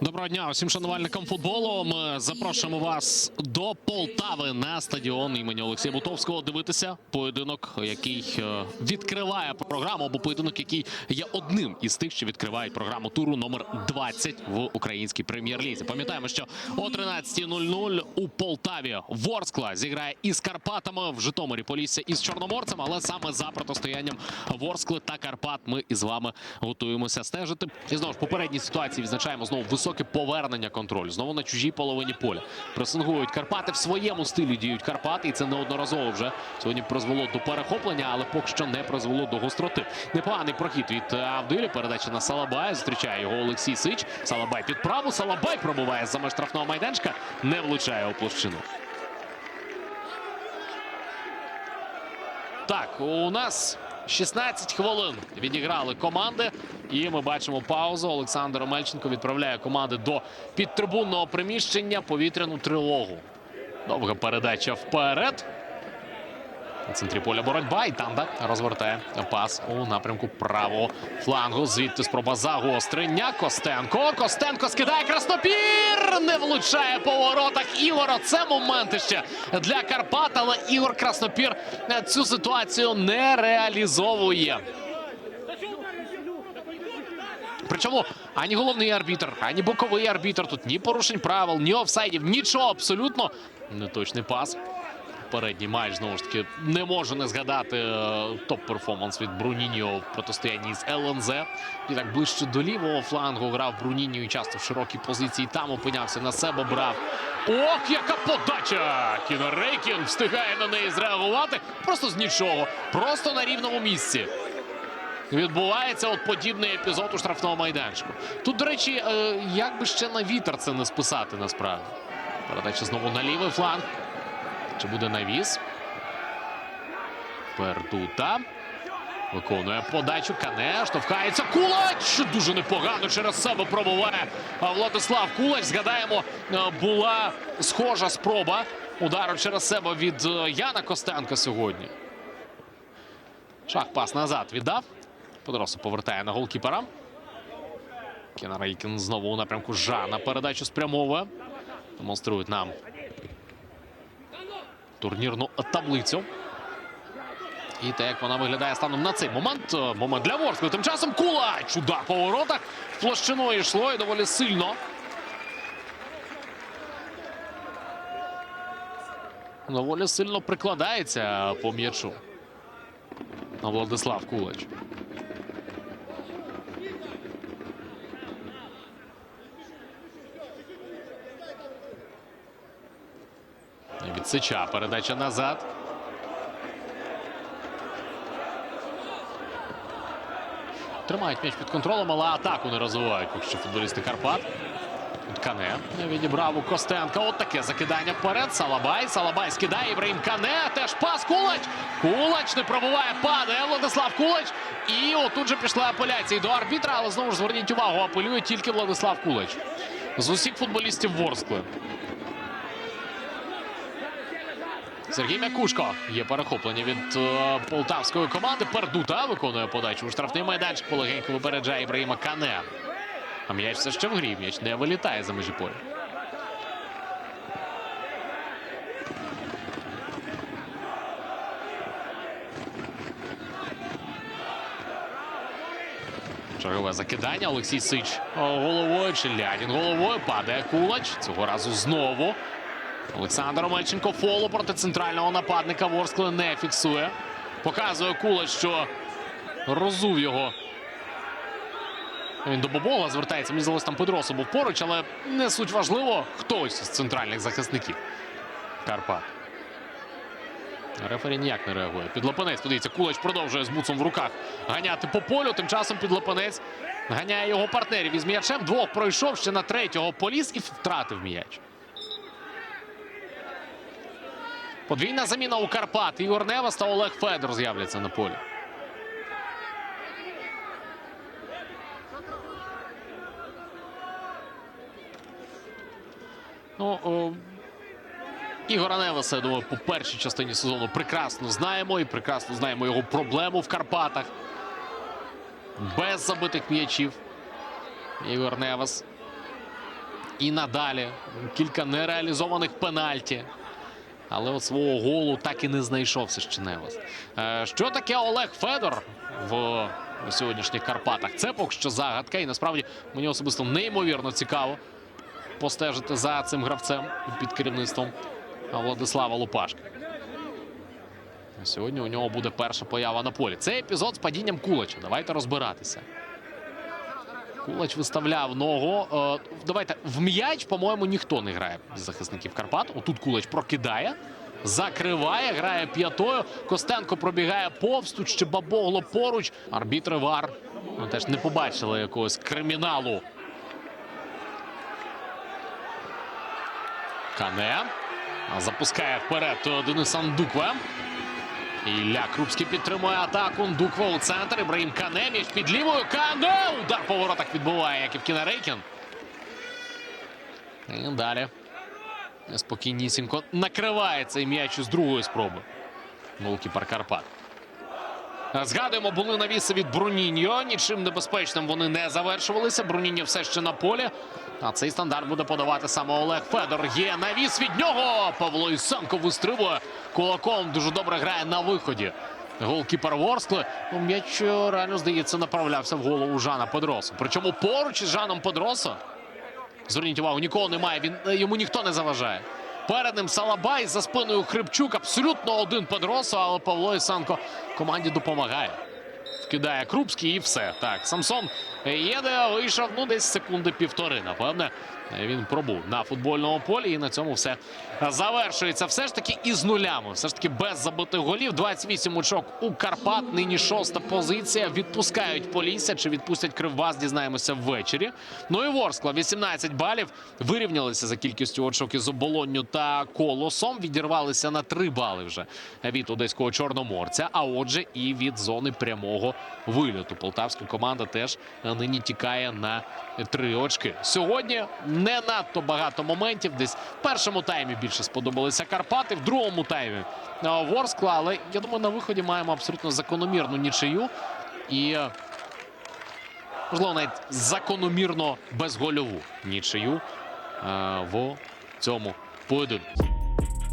Доброго дня усім шанувальникам футболу. Ми запрошуємо вас до Полтави на стадіон імені Олексія Бутовського. Дивитися поєдинок, який е, відкриває програму, або поєдинок, який є одним із тих, що відкривають програму туру номер 20 в українській прем'єр-лізі. Пам'ятаємо, що о 13.00 у Полтаві Ворскла зіграє із Карпатами в Житомирі Полісся із Чорноморцем, але саме за протистоянням Ворскли та Карпат ми із вами готуємося стежити. І знову ж попередній ситуації відзначаємо знову високе повернення контролю. Знову на чужій половині поля. Пресингують Карпати в своєму стилі діють Карпати, і це неодноразово вже сьогодні призвело до перехоплення, але поки що не призвело до гостроти. Непоганий прохід від е, Авдилі. Передача на Салабая. Зустрічає його Олексій Сич. Салабай під праву. Салабай пробуває за штрафного майданчика. Не влучає у площину. Так, у нас 16 хвилин відіграли команди, і ми бачимо паузу. Олександр Омельченко відправляє команди до підтрибунного приміщення повітряну тривогу. Довга передача вперед. На центрі поля боротьба і Танда розвертає пас у напрямку правого флангу. Звідти спроба загострення. Костенко. Костенко скидає Краснопір. Не влучає по воротах Ігора. Це моменти ще для Карпат, але Ігор Краснопір цю ситуацію не реалізовує. Причому ані головний арбітр, ані боковий арбітр тут ні порушень правил, ні офсайдів, нічого абсолютно. Неточний пас. Передній матч знову ж таки не можу не згадати е, топ-перформанс від Бруніньо в протистоянні з ЛНЗ. І так ближче до лівого флангу грав Бруніньо і часто в широкій позиції. Там опинявся на себе брав. Ох, яка подача! Кіно Рейкін встигає на неї зреагувати. Просто з нічого. Просто на рівному місці. Відбувається от подібний епізод у штрафному майданчику. Тут, до речі, е, як би ще на вітер це не списати насправді. Передача знову на лівий фланг. Чи буде навіс? Пердута. Виконує подачу. Кане. Штовхається. Кулач! Дуже непогано через себе пробуває Владислав Кулач. Згадаємо, була схожа спроба удару через себе від Яна Костенка сьогодні. Шах пас назад віддав. Подоросу повертає на голкіпера. Кінарейкін знову у напрямку Жана. Передачу спрямовує. Демонструють нам турнірну таблицю. І те, як вона виглядає станом на цей момент. Е, Момент для Ворскли. Тим часом Кулач. Удар по воротах. В площину йшло і доволі сильно. Доволі сильно прикладається по м'ячу. Владислав Кулач. Від Сича передача назад. Тримають м'яч під контролем, але атаку не розвивають поки що футболісти Карпат. Кане відібрав у Костенка. От таке закидання вперед. Салабай. Салабай скидає Ібраїм Кане. Теж пас. Кулач. Кулач не пробуває. Падає Владислав Кулач. І отут же пішла апеляція до арбітра, але знову ж зверніть увагу, апелює тільки Владислав Кулач. З усіх футболістів Ворскли. Сергій Мякушко є перехоплення від е, полтавської команди. Пердута виконує подачу у штрафний майданчик. Полегенько випереджає Ібраїма Кане. А м'яч все ще в грі. М'яч не вилітає за межі поля. Чергове закидання. Олексій Сич головою. Челядін головою. Падає Кулач. Цього разу знову. Олександр Омельченко фолу проти центрального нападника Ворскли не фіксує. Показує Кулач, що розув його. Він до Бобола звертається. Мені здалося, там Педросо був поруч, але не суть важливо хтось з центральних захисників. Карпат. Рефері ніяк не реагує. Підлапанець, подивіться, Кулач продовжує з буцом в руках ганяти по полю. Тим часом підлапанець ганяє його партнерів із м'ячем. Двох пройшов ще на третього поліз і втратив м'яч. Подвійна заміна у Карпат. Ігор Невас та Олег Федор з'являться на полі. Ну, о, Ігора Невеса, я думаю, по першій частині сезону прекрасно знаємо і прекрасно знаємо його проблему в Карпатах. Без забитих м'ячів. Ігор Невес. І надалі кілька нереалізованих пенальті. Але от свого голу так і не знайшовся ще Невес. Е, Що таке Олег Федор в сьогоднішніх Карпатах? Це поки що загадка. І насправді мені особисто неймовірно цікаво постежити за цим гравцем під керівництвом Владислава Лупашка. Сьогодні у нього буде перша поява на полі. Це епізод з падінням Кулача. Давайте розбиратися. Кулач виставляв ногу. Е, давайте в м'яч, по-моєму, ніхто не грає з захисників Карпат. Отут Кулач прокидає, закриває, грає п'ятою. Костенко пробігає повз. Тут ще бабогло поруч. Арбітри Вар ну, теж не побачили якогось криміналу. Кане. Запускає вперед Дениса Ндукве. Ілля Крупський підтримує атаку. Дуква у центр. Ібраїм Кане. між під лівою. Кане. Удар по воротах відбуває Яків Кінарейкін. І далі. Спокійнісінько накриває цей м'яч з другої спроби. Голкіпер Карпат. Згадуємо, були навіси від Бруніньо. Нічим небезпечним вони не завершувалися. Бруніньо все ще на полі. А цей стандарт буде подавати саме Олег Федор. Є навіс від нього. Павло Ісенко вистрибує кулаком. Дуже добре грає на виході. Голкіпер Ворскли. Ну, м'яч е, реально здається направлявся в голову Жана Педросо. Причому поруч із Жаном Педросо. Зверніть увагу, нікого немає. Він е, йому ніхто не заважає. Перед ним Салабай за спиною Хребчук. Абсолютно один Педросо, але Павло Ісенко команді допомагає. Вкидає Крупський і все. Так, Самсон їде, вийшов ну десь секунди півтори. Напевне, він пробув на футбольному полі, і на цьому все завершується. Все ж таки із нулями. Все ж таки без забитих голів. 28 очок у Карпат. Нині шоста позиція. Відпускають Полісся. Чи відпустять Кривбас, дізнаємося ввечері. Ну і Ворскла 18 балів. Вирівнялися за кількістю очок із оболонню та колосом. Відірвалися на 3 бали вже від одеського чорноморця. А отже, і від зони прямого вильоту. Полтавська команда теж нині тікає на 3 очки. Сьогодні не надто багато моментів. Десь в першому таймі більше сподобалися Карпати, в другому таймі е, Ворскла. Але я думаю, на виході маємо абсолютно закономірну нічию. І е, можливо навіть закономірно безгольову нічию е, в цьому поєдинку.